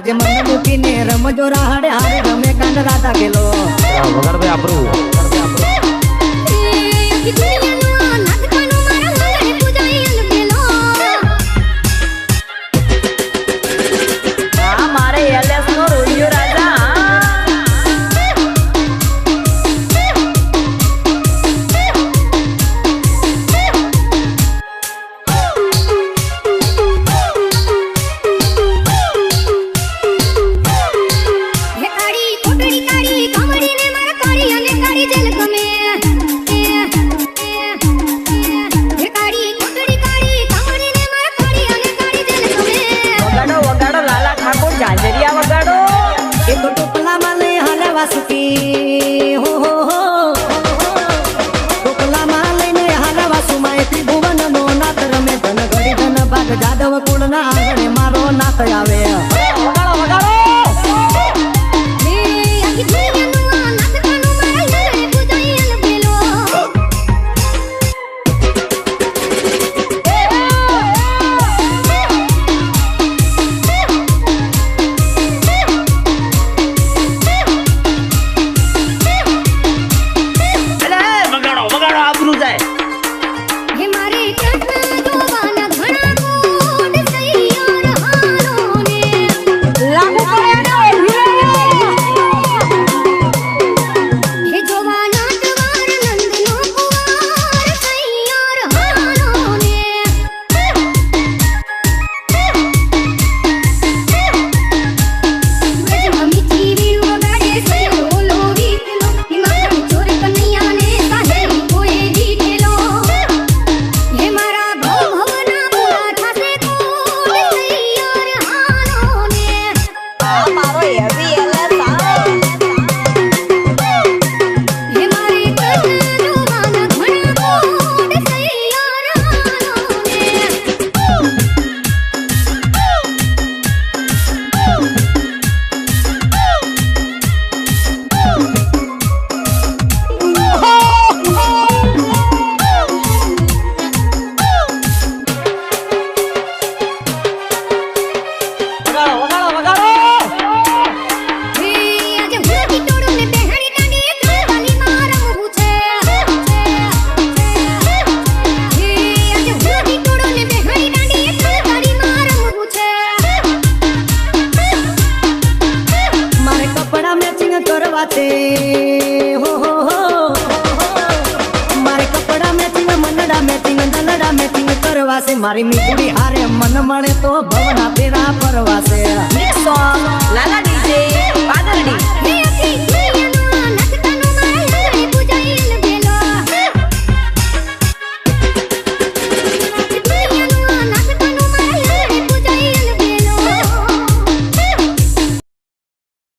આજે મને મૂકીને રમજો રાહડે હારે રમે કાંડ રાધા ગેલો વગર ભાઈ આપણું. સુકી સુમાય ત્રિભુવન નો નાથ રમે ધન જાદવ કુળ ના આંગણે મારો નાથ આવે કરવા મારે કપડા મેચિંગ મનડા મેચિંગ દલડા મેચિંગ કરવા છે મારી મીઠડી આરે મન મળે તો ભવના પેરા પરવા લાલા ડીજે પાદરડી